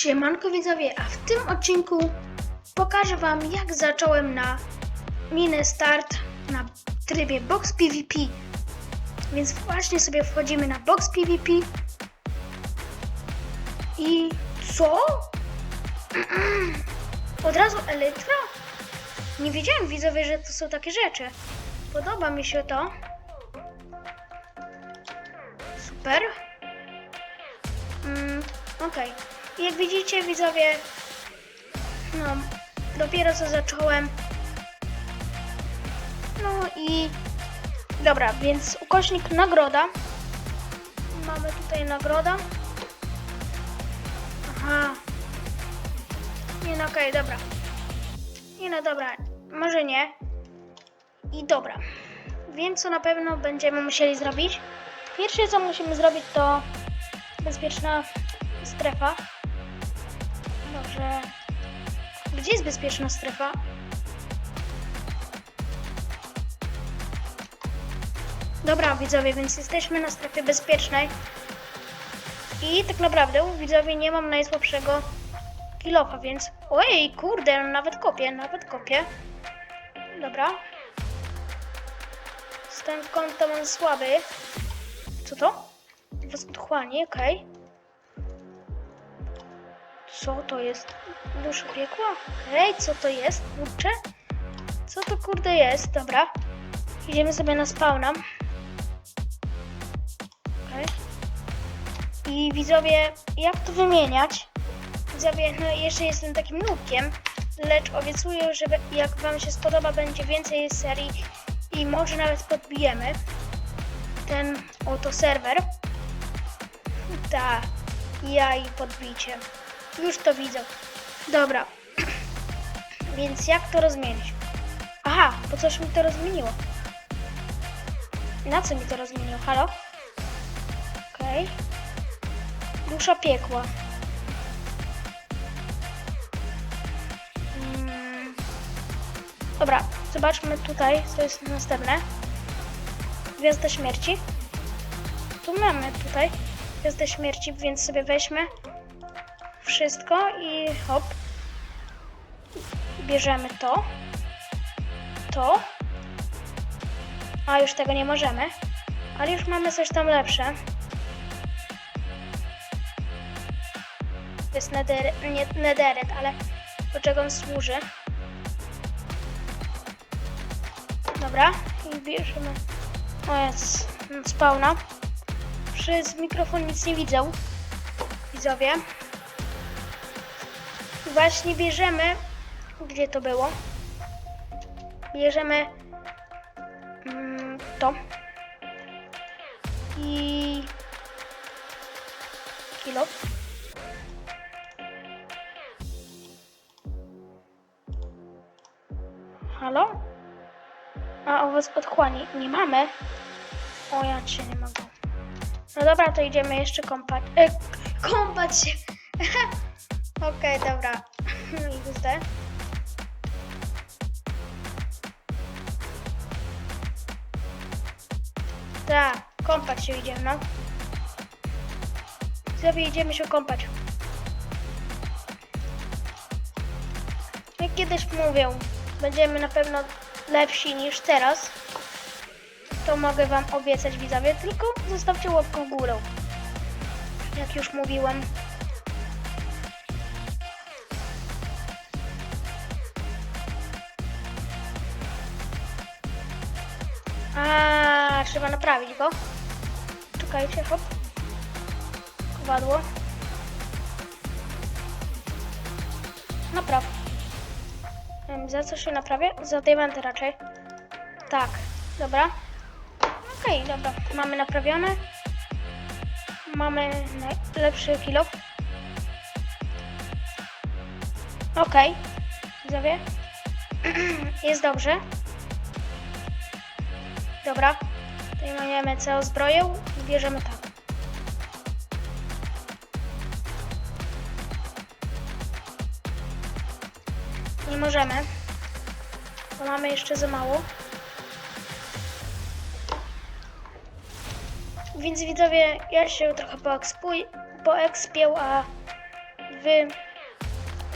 Siemanko widzowie, a w tym odcinku pokażę wam jak zacząłem na minę start na trybie Box PvP. Więc właśnie sobie wchodzimy na Box PvP. I co? Od razu Elytra? Nie wiedziałem widzowie, że to są takie rzeczy. Podoba mi się to. Super. Mm, Okej. Jak widzicie widzowie, no dopiero co zacząłem. No i dobra, więc ukośnik nagroda. Mamy tutaj nagroda. Aha. Nie no okej, dobra. Nie no dobra, może nie. I dobra. Wiem co na pewno będziemy musieli zrobić. Pierwsze co musimy zrobić to bezpieczna strefa. Dobrze. Gdzie jest bezpieczna strefa? Dobra, widzowie, więc jesteśmy na strefie bezpiecznej. I tak naprawdę, widzowie, nie mam najsłabszego kilofa, więc... Ojej, kurde, nawet kopię, nawet kopię. Dobra. Ten kąt to mam słaby. Co to? Rozotchłanie, okej. Co to jest? Dusza piekła? Okej, co to jest? Kurczę? Co to kurde jest? Dobra. Idziemy sobie na spawna. Okej. I widzowie, jak to wymieniać? Widzowie, no jeszcze jestem takim nubkiem, lecz obiecuję, że jak wam się spodoba, będzie więcej serii i może nawet podbijemy ten oto serwer. Tak, ja i podbicie. Już to widzę. Dobra. Więc jak to rozmienić? Aha, bo coś mi to rozmieniło. Na co mi to rozmieniło? Halo? Okej. Dusza piekła. Mm. Dobra, zobaczmy tutaj, co jest następne. Gwiazda śmierci. Tu mamy tutaj Gwiazdę śmierci, więc sobie weźmy wszystko i hop. Bierzemy to. To. A już tego nie możemy. Ale już mamy coś tam lepsze. To jest nether, nie, netheret, ale do czego on służy? Dobra, i bierzemy. O jest, spawna. Przez mikrofon nic nie widzę. Widzowie. Właśnie bierzemy. Gdzie to było? Bierzemy mm, to. I kilo. Halo? A owoc odchłani nie mamy. O, ja cię nie mogę. No dobra, to idziemy jeszcze kąpać. E, kąpać się. Okej, dobra. I XD. Tak, kąpać się idziemy, no. Idziemy się kąpać. Jak kiedyś mówię, będziemy na pewno lepsi niż teraz to mogę Wam obiecać widzowie, tylko zostawcie łapkę w górę. Jak już mówiłem. A, trzeba naprawić go. Czekajcie, hop. Kowadło. Napraw. Za co się naprawia? Za diamenty raczej. Tak, dobra. Okej, dobra, mamy naprawione. Mamy lepszy kilo. Okej, widzowie. Jest dobrze. Dobra, tutaj mamy zbroję i bierzemy tak. Nie możemy, bo mamy jeszcze za mało. Więc widzowie, ja się trochę poekspię, a wy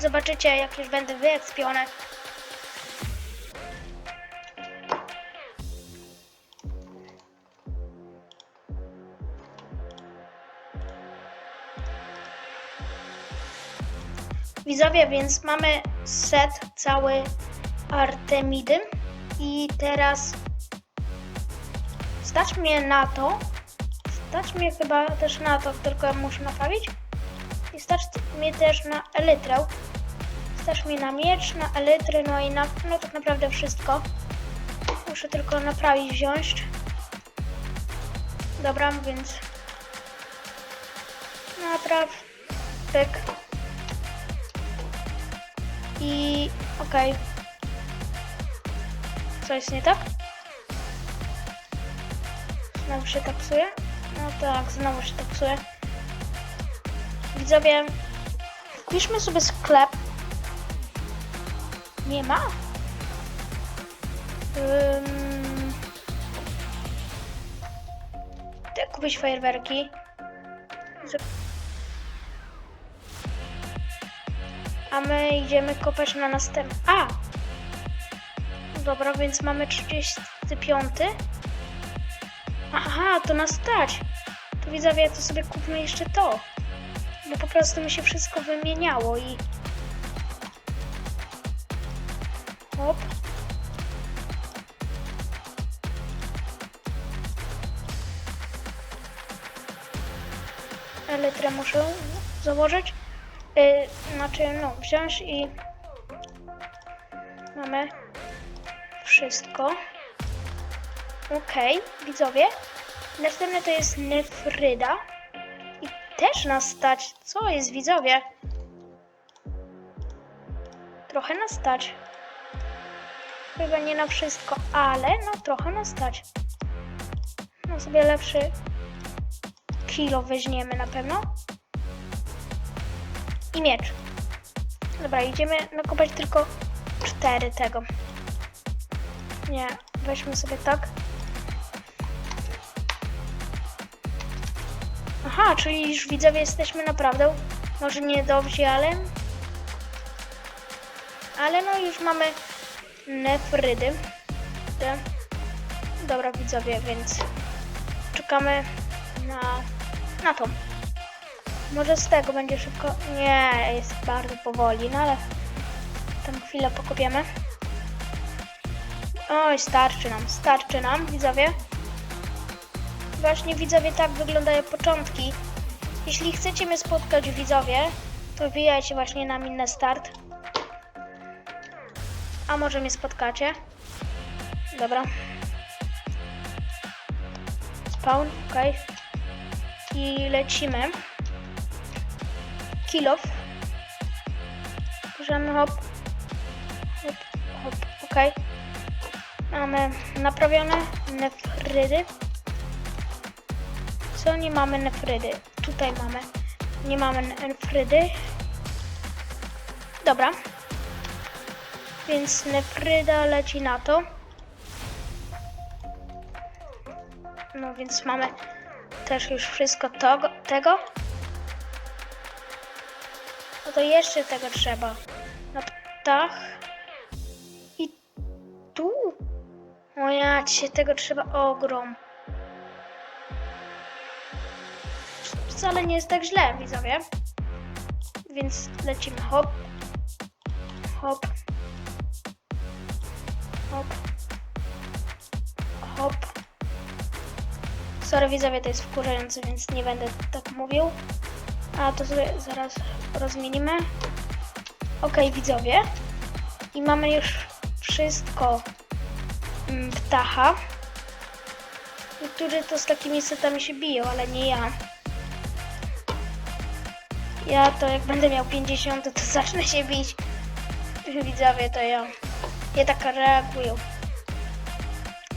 zobaczycie, jak już będę wyekspiony. Widzowie, więc mamy set cały Artemidy i teraz stać mnie na to, stać mnie chyba też na to, tylko muszę naprawić i stać mnie też na elytrę. Stać mnie na miecz, na elytry, no i na, no tak naprawdę wszystko. Muszę tylko naprawić, wziąć. Dobra, więc napraw, pyk. I okej. Co jest nie tak? Znowu się taksuje? No tak, znowu się taksuje. Widzowie, wpiszmy sobie sklep. Nie ma? Ty kupić fajerwerki. A my idziemy kopać na następny. A! Dobra, więc mamy 35. Aha, to nas stać. To widzowie, to sobie kupmy jeszcze to. Bo po prostu mi się wszystko wymieniało i... Hop. Elytrę muszę założyć. Yy, znaczy, no, wziąć i... Mamy wszystko. Okej, widzowie. Następne to jest Nefryda. I też nas stać. Co jest, widzowie? Trochę nas stać. Chyba nie na wszystko, ale no trochę nas stać. No sobie lepszy kilo weźmiemy na pewno. I miecz. Dobra, idziemy nakopać tylko cztery tego. Nie, weźmy sobie tak. Aha, czyli już widzowie jesteśmy naprawdę, może nie dobrzy, ale... Ale no już mamy nefrydy. Dobra widzowie, więc czekamy na, na to. Może z tego będzie szybko... Nie, jest bardzo powoli, no ale tam chwilę pokopiemy. Oj, starczy nam, starczy nam, widzowie. Właśnie widzowie, tak wyglądają początki. Jeśli chcecie mnie spotkać widzowie, to wbijajcie właśnie na minę start. A może mnie spotkacie? Dobra. Spawn, ok. I lecimy. Kilof. Bierzemy hop. Hop, hop, ok. Mamy naprawione nefrydy. Co nie mamy nefrydy? Tutaj mamy. Nie mamy nefrydy. Dobra. Więc nefryda leci na to. No więc mamy też już wszystko tego. tego. To jeszcze tego trzeba. Na ptach. I tu. O ja cię, tego trzeba ogrom. Wcale nie jest tak źle, widzowie. Więc lecimy hop. Hop. Hop. Hop. Sorry widzowie, to jest wkurzające, więc nie będę tak mówił. A to sobie zaraz rozmienimy. Ok, widzowie. I mamy już wszystko mm, ptacha. Niektórzy to z takimi setami się biją, ale nie ja. Ja to jak będę miał 50, to, to zacznę się bić. Widzowie, to ja. Ja tak reagują.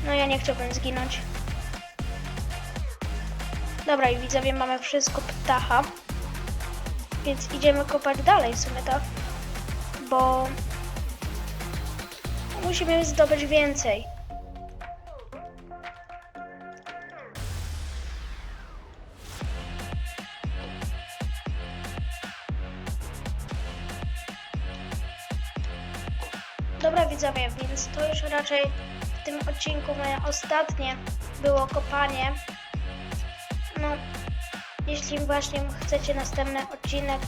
No ja nie chciałbym zginąć. Dobra i widzowie mamy wszystko ptacha więc idziemy kopać dalej w sumie tak, bo musimy zdobyć więcej. Dobra widzowie, więc to już raczej w tym odcinku moje ostatnie było kopanie. No, jeśli właśnie chcecie następny odcinek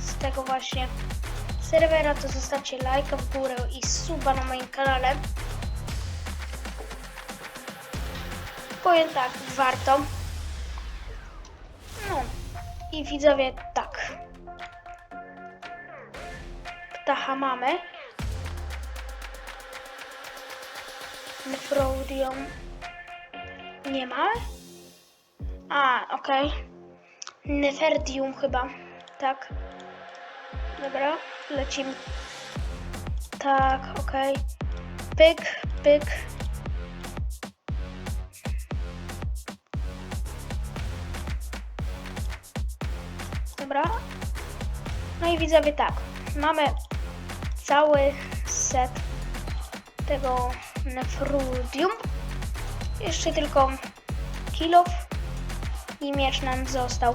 z tego właśnie serwera, to zostawcie lajka w górę i suba na moim kanale. Powiem tak, warto. No i widzowie tak. Ptacha mamy. Nefrodium nie ma. A, okej. Neferdium chyba. Tak. Dobra, lecimy. Tak, okej. Pyk, pyk. Dobra. No i widzowie tak. Mamy cały set tego nefrudium. Jeszcze tylko kilof i miecz nam został.